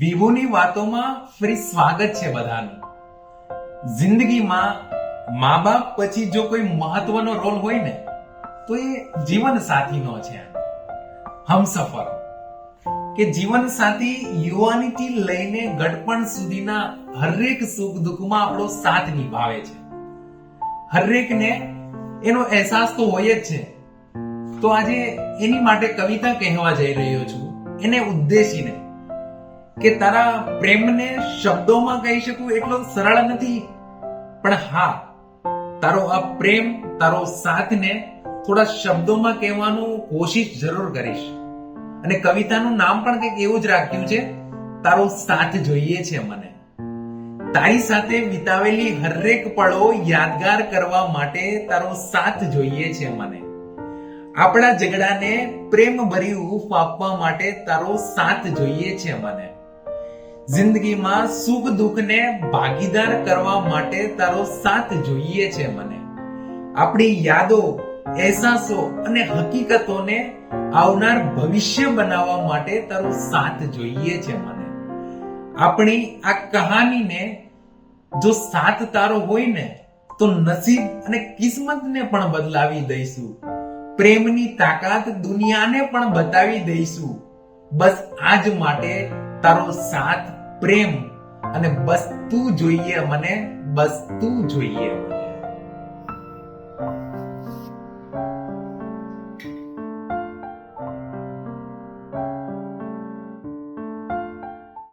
વિભુની વાતોમાં ફરી સ્વાગત છે બધાનું. જિંદગીમાં મા બાપ પછી જો કોઈ મહત્વનો રોલ હોય ને, તો એ જીવન સાથીનો છે. હમસફર. કે જીવન સાથી યુવાનીથી લઈને ગડપણ સુધીના હરેક સુખ દુઃખમાં આપણો સાથ નિભાવે છે. હરેકને એનો અહેસાસ તો હોય જ છે. તો આજે એની માટે કવિતા કહેવા જઈ રહ્યો છું. એને ઉદ્દેશીને કે તારા પ્રેમને શબ્દોમાં કહી શકું એટલો સરળ નથી. પણ હા, તારો આ પ્રેમ, તારો સાથને થોડા શબ્દોમાં કહેવાનું કોશિશ જરૂર કરીશ. અને કવિતાનું નામ પણ કંઈક એવું જ રાખ્યું છે, તારો સાથ જોઈએ છે મને. તારી સાથે વિતાવેલી હરેક પળો યાદગાર કરવા માટે તારો સાથ જોઈએ છે મને. આપણા ઝઘડાને પ્રેમ ભરી હૂંફ આપવા માટે તારો સાથ જોઈએ છે મને. જિંદગીમાં સુખ દુઃખને ભાગીદાર કરવા માટે તારો સાથ જોઈએ છે મને. આપણી યાદો, અહેસાસો અને હકીકતોને આવનાર ભવિષ્ય બનાવવા માટે તારો સાથ જોઈએ છે મને. આપણી આ કહાનીને જો સાથ તારો હોય ને, તો નસીબ અને કિસ્મતને પણ બદલાવી દઈશું. પ્રેમની તાકાત દુનિયાને પણ બતાવી દઈશું. બસ આજ માટે તારો સાથ પ્રેમ અને બસ તું જોઈએ મને બસ તું જોઈએ મને.